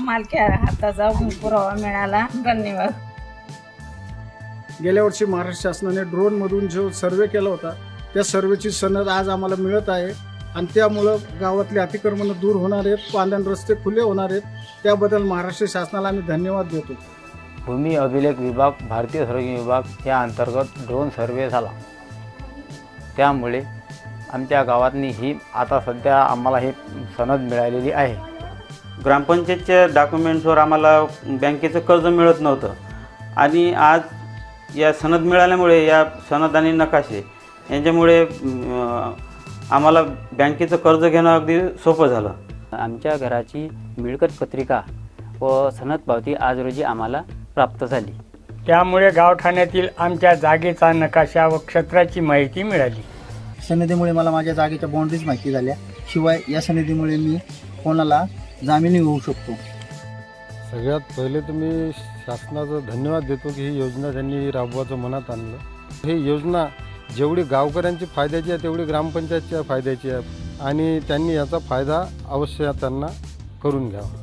मालक्या हाताचा पुरावा मिळाला. धन्यवाद. गेल्या वर्षी महाराष्ट्र शासनाने ड्रोनमधून जो सर्वे केला होता त्या सर्वेची सनद आज आम्हाला मिळत आहे. आणि त्यामुळं गावातले अतिक्रमणं दूर होणार आहेत पांदण रस्ते खुले होणार आहेत. त्याबद्दल महाराष्ट्र शासनाला आम्ही धन्यवाद देतो. भूमी अभिलेख विभाग भारतीय सर्वेक्षण विभाग या अंतर्गत ड्रोन सर्वे झाला. त्यामुळे आमच्या गावातनी ही आता सध्या आम्हाला ही सनद मिळालेली आहे. ग्रामपंचायतच्या डॉक्युमेंट्सवर आम्हाला बँकेचं कर्ज मिळत नव्हतं. आणि आज या सनद मिळाल्यामुळे या सनद आणि नकाशे यांच्यामुळे आम्हाला बँकेचं कर्ज घेणं अगदी सोपं झालं. आमच्या घराची मिळकत पत्रिका व सनद पावती आज रोजी आम्हाला प्राप्त झाली. त्यामुळे गावठाण्यातील आमच्या जागेचा नकाशा व क्षेत्राची माहिती मिळाली. सनदीमुळे मला माझ्या जागेच्या बाउंड्रीज माहिती झाल्या. शिवाय या सनदीमुळे मी कोणाला जामीनही होऊ शकतो. सगळ्यात पहिले तर मी शासनाचा धन्यवाद देतो की ही योजना त्यांनी राबवायचं मनात आणलं. ही योजना जेवढी गावकऱ्यांची फायद्याची आहे तेवढी ग्रामपंचायतच्या फायद्याची आहे आणि त्यांनी याचा फायदा अवश्य त्यांना करून घ्यावा.